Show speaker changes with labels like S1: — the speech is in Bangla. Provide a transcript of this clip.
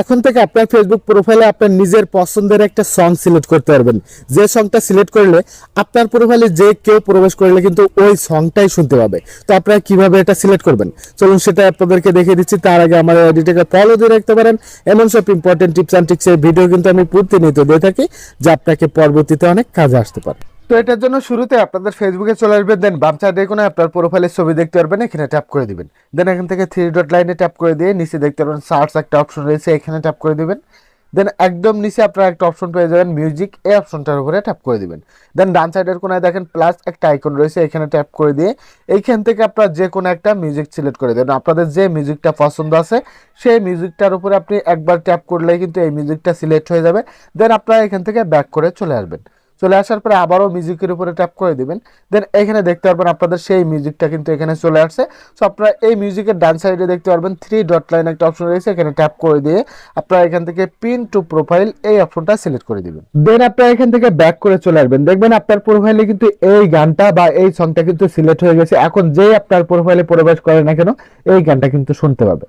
S1: এখন থেকে আপনার ফেসবুক প্রোফাইলে আপনার নিজের পছন্দের একটা সং সিলেক্ট করতে পারবেন। যে সংটা সিলেক্ট করলে আপনার প্রোফাইলে যে কেউ প্রবেশ করলে কিন্তু ওই সংটাই শুনতে পাবে। তো আপনারা কীভাবে এটা সিলেক্ট করবেন? চলুন সেটা আপনাদেরকে দেখিয়ে দিচ্ছি। তার আগে আমার আইডিটাকে ফলো দিয়ে রাখতে পারেন। এমন সব ইম্পর্টেন্ট টিপস অ্যান্ড ট্রিক্সের ভিডিও কিন্তু আমি প্রতিনিয়ত দিয়ে থাকি, যা আপনাকে পরবর্তীতে অনেক কাজে আসতে পারে। তো এটার জন্য শুরুতে আপনাদের ফেসবুকে চলে আসবেন দেন বাম সাইডে কোনো আপনার প্রোফাইলের ছবি দেখতে পারবেন, এখানে ট্যাপ করে দিবেন। দেন এখান থেকে থ্রি ডট লাইনে ট্যাপ করে দিয়ে নিচে দেখতে পারবেন সার্চ একটা অপশন রয়েছে, এখানে ট্যাপ করে দিবেন। দেন একদম নিচে আপনারা একটা অপশন পেয়ে যাবেন মিউজিক এই অপশনটার উপরে ট্যাপ করে দিবেন। দেন ডান সাইডের কোনায় দেখেন প্লাস একটা আইকন রয়েছে, এখানে ট্যাপ করে দিয়ে এইখান থেকে আপনারা যে কোনো একটা মিউজিক সিলেক্ট করে দেবেন আপনাদের যে মিউজিকটা পছন্দ আছে, সেই মিউজিকটার উপরে আপনি একবার ট্যাপ করলেই কিন্তু এই মিউজিকটা সিলেক্ট হয়ে যাবে। দেন আপনারা এখান থেকে ব্যাক করে চলে আসবেন। চলে আসার পরে আবারও মিউজিকের উপরে ট্যাপ করে দিবেন। দেন এখানে দেখতে পারবেন আপনাদের সেই মিউজিকটা কিন্তু এখানে চলে আসছে। সো আপনারা এই মিউজিকের ডান সাইডে দেখতে পারবেন থ্রি ডট লাইন একটা অপশন রয়েছে, এখানে ট্যাপ করে দিয়ে আপনারা এখান থেকে পিন টু প্রোফাইল এই অপশনটা সিলেক্ট করে দিবেন। দেন আপনারা এখান থেকে ব্যাক করে চলে আসবেন। দেখবেন আপনার প্রোফাইলে কিন্তু এই গানটা বা এই সংটা কিন্তু সিলেক্ট হয়ে গেছে। এখন যে আপনার প্রোফাইলে প্রবেশ করে না কেন, এই গানটা কিন্তু শুনতে পাবে।